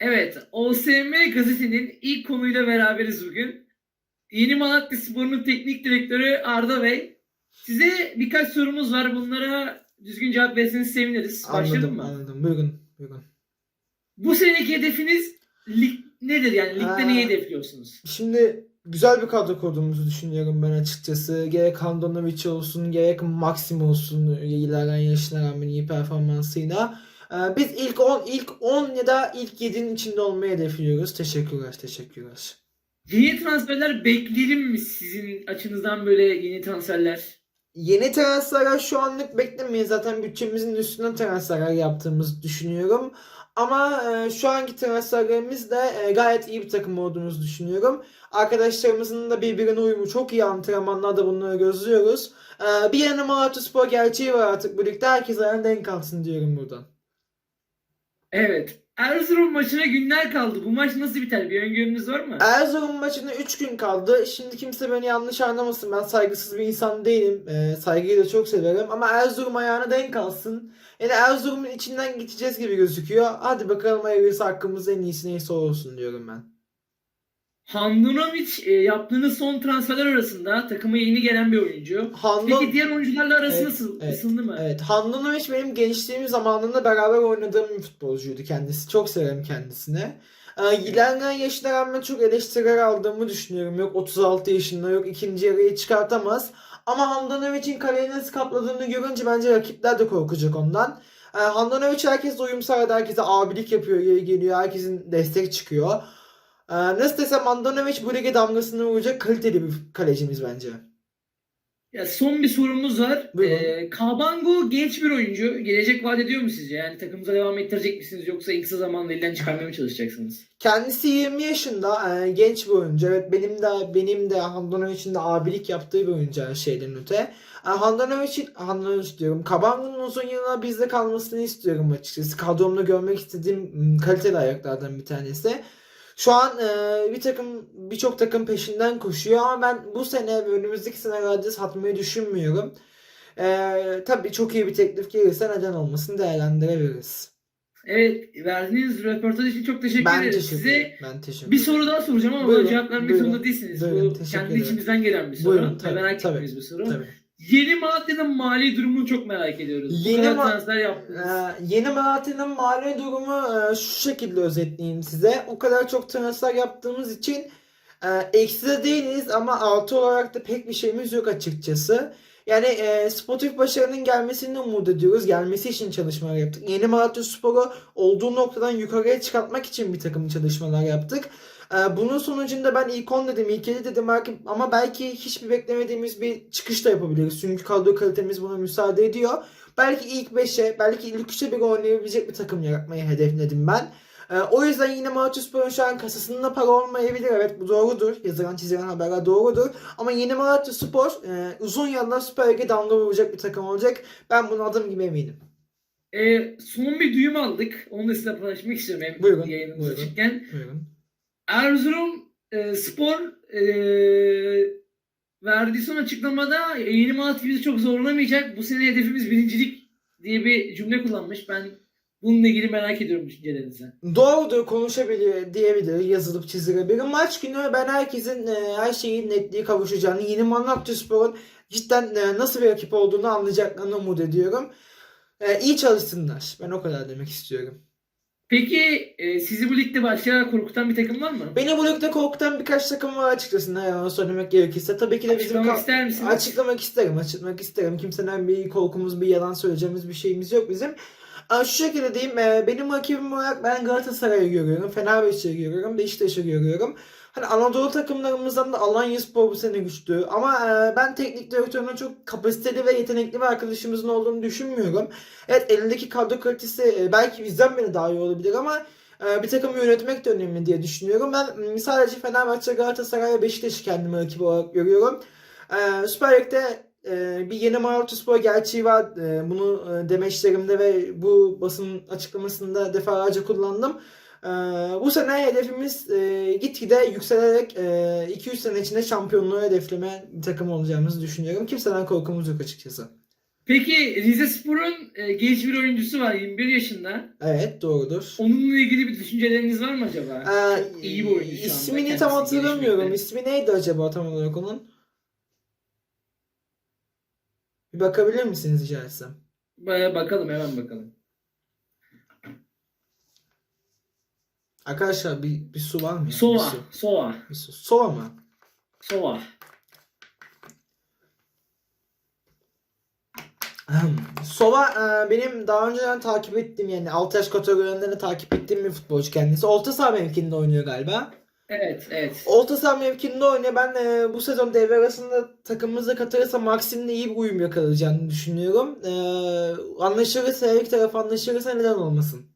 Evet, OSM gazetenin ilk konuyla beraberiz bugün. Yeni Malatya Spor'un teknik direktörü Arda Bey. Size birkaç sorumuz var. Bunlara düzgün cevap verirseniz seviniriz. Başlayalım Anladım, mı? anladım. Buyurun, buyurun. Bu seneki hedefiniz lig nedir yani? Ligde Aa. neyi hedefliyorsunuz? Şimdi güzel bir kadro kurduğumuzu düşünüyorum ben açıkçası. Gerek Handanovic olsun, gerek Maxim olsun ilerleyen yaşına rağmen iyi performansıyla. Ee, Biz ilk 10, ilk 10 ya da ilk 7'nin içinde olmayı hedefliyoruz. Teşekkürler, teşekkürler. Yeni transferler bekleyelim mi sizin açınızdan böyle yeni transferler? Yeni transferler şu anlık beklemeyin. Zaten bütçemizin üstüne transferler yaptığımızı düşünüyorum. Ama e, şu anki transferlerimiz de e, gayet iyi bir takım olduğumuzu düşünüyorum. Arkadaşlarımızın da birbirine uyumu çok iyi antrenmanlarda bunları gözlüyoruz. E, bir yana Malatyaspor gerçeği var artık bu ligde. Herkes ayağına denk alsın diyorum buradan. Evet. Erzurum maçına günler kaldı. Bu maç nasıl biter? Bir öngörünüz var mı? Erzurum maçına 3 gün kaldı. Şimdi kimse beni yanlış anlamasın. Ben saygısız bir insan değilim. E, saygıyı da çok severim. Ama Erzurum ayağına denk alsın. Yani Erzurum'un içinden geçeceğiz gibi gözüküyor. Hadi bakalım hayırlısı hakkımızda en iyisi neyse olsun diyorum ben. Handanovic e, yaptığınız son transferler arasında takıma yeni gelen bir oyuncu. Handon, Peki diğer oyuncularla arası Evet, nasıl? evet, Isındı mı? evet, Handanovic benim gençliğim zamanında beraber oynadığım bir futbolcuydu kendisi. Çok severim kendisini. Ee, ilerleyen yaşına rağmen çok eleştiriler aldığımı düşünüyorum. Yok 36 yaşında yok ikinci yarıyı çıkartamaz. Ama Handanovic'in kaleyi nasıl kapladığını görünce bence rakipler de korkacak ondan. Ee, Handanovic herkesle uyum sağladı. Herkese abilik yapıyor, geri geliyor. Herkesin destek çıkıyor. Ee, nasıl desem Handanovic bu lige damgasını vuracak kaliteli bir kalecimiz bence. Ya son bir sorumuz var. Buyurun. Ee, Kabango genç bir oyuncu. Gelecek vaat ediyor mu sizce? Yani takımıza devam ettirecek misiniz yoksa en kısa zamanda elden çıkarmaya mı çalışacaksınız? Kendisi 20 yaşında e, genç bir oyuncu. Evet benim de benim de Handanovic'in de abilik yaptığı bir oyuncu her şeyden öte. E, Handanovic'in Handanovic diyorum. Kabango'nun uzun yıllar bizde kalmasını istiyorum açıkçası. Kadromda görmek istediğim kaliteli ayaklardan bir tanesi. Şu an e, bir takım birçok takım peşinden koşuyor ama ben bu sene ve önümüzdeki senelerde satmayı düşünmüyorum. E, tabii çok iyi bir teklif gelirse neden olmasın değerlendirebiliriz. Evet, verdiğiniz röportaj için çok teşekkür Ben ederiz. teşekkür Size. Ben teşekkür bir soru daha soracağım ama Buyurun, cevap vermek buyurun, zorunda değilsiniz. buyurun, Bu kendi ederim. içimizden gelen bir soru. Buyurun, tabii, merak tabii, ettiğimiz bir soru. Tabii. Yeni Malatya'nın mali durumunu çok merak ediyoruz. Yeni Ma- transfer yaptınız. Ee, yeni Malatya'nın mali durumu e, şu şekilde özetleyeyim size. O kadar çok transfer yaptığımız için e, eksi de değiliz ama artı olarak da pek bir şeyimiz yok açıkçası. Yani e, Spotify başarının gelmesini umut ediyoruz. Gelmesi için çalışmalar yaptık. Yeni Malatya Spor'u olduğu noktadan yukarıya çıkartmak için bir takım çalışmalar yaptık. E, bunun sonucunda ben ilk 10 dedim, ilk 7 dedim belki, ama belki hiçbir beklemediğimiz bir çıkış da yapabiliriz. Çünkü kadro kalitemiz buna müsaade ediyor. Belki ilk 5'e, belki ilk 3'e bir oynayabilecek bir takım yaratmayı hedefledim ben. Ee, o yüzden yine Malatyaspor'un şu an kasasında para olmayabilir. Evet bu doğrudur. Yazılan çizilen haberler doğrudur. Ama yeni Malatyaspor e, uzun yıllar Süper Lig'e damga vuracak bir takım olacak. Ben buna adım gibi eminim. Ee, son bir duyum aldık. Onu da sizinle paylaşmak istiyorum. Hem Buyurun, yayınımız buyurun. açıkken. Buyurun. Erzurum e, Spor e, verdiği son açıklamada yeni Malatya bizi çok zorlamayacak. Bu sene hedefimiz birincilik diye bir cümle kullanmış. Ben bununla ilgili merak ediyorum düşüncelerinizi. Doğrudur konuşabilir diyebilir, yazılıp çizilebilir. Maç günü ben herkesin e, her şeyin netliği kavuşacağını, yeni Malatyaspor'un cidden e, nasıl bir rakip olduğunu anlayacaklarını umut ediyorum. E, iyi çalışsınlar. Ben o kadar demek istiyorum. Peki e, sizi bu ligde başka korkutan bir takım var mı? Beni bu ligde korkutan birkaç takım var açıkçası ne yalan söylemek gerekirse. Tabii ki de bizim Açıklamak ister misiniz? açıklamak isterim, açıklamak isterim. Kimseden bir korkumuz, bir yalan söyleyeceğimiz bir şeyimiz yok bizim. Şu şekilde diyeyim, e, benim rakibim olarak ben Galatasaray'ı görüyorum, Fenerbahçe'yi görüyorum, Beşiktaş'ı görüyorum. Hani Anadolu takımlarımızdan da Alanyaspor bu sene güçlü. Ama e, ben teknik direktörünün çok kapasiteli ve yetenekli bir arkadaşımızın olduğunu düşünmüyorum. Evet elindeki kadro kalitesi e, belki bizden bile daha iyi olabilir ama e, bir takım yönetmek de önemli diye düşünüyorum. Ben sadece Fenerbahçe, Galatasaray ve Beşiktaş'ı kendime rakip olarak görüyorum. E, Süper Lig'de e, bir yeni Malatyaspor gerçeği var. E, bunu e, demeçlerimde ve bu basın açıklamasında defalarca kullandım. E, bu sene hedefimiz e, gitgide yükselerek e, 2-3 sene içinde şampiyonluğu hedefleme bir takım olacağımızı düşünüyorum. Kimseden korkumuz yok açıkçası. Peki Rize Spor'un e, genç bir oyuncusu var 21 yaşında. Evet doğrudur. Onunla ilgili bir düşünceleriniz var mı acaba? Ee, Çok iyi bir oyuncu şu anda. İsmini Kendisi tam hatırlamıyorum. gelişmekte. İsmi neydi acaba tam olarak onun? Bir bakabilir misiniz rica etsem? Ba- Bakalım hemen bakalım. Arkadaşlar bir, bir su var mı? ya? Bir Sova. su. Sova. Bir su. Sova mı? Sova. Ahem. Sova e, benim daha önceden takip ettiğim yani 6 yaş kategorilerinde takip ettiğim bir futbolcu kendisi. Orta saha mevkinde oynuyor galiba. Evet evet. Orta saha mevkinde oynuyor. Ben e, bu sezon devre arasında takımımıza katılırsa Maxim'le iyi bir uyum yakalayacağını düşünüyorum. E, anlaşırsa her iki taraf anlaşırsa neden olmasın?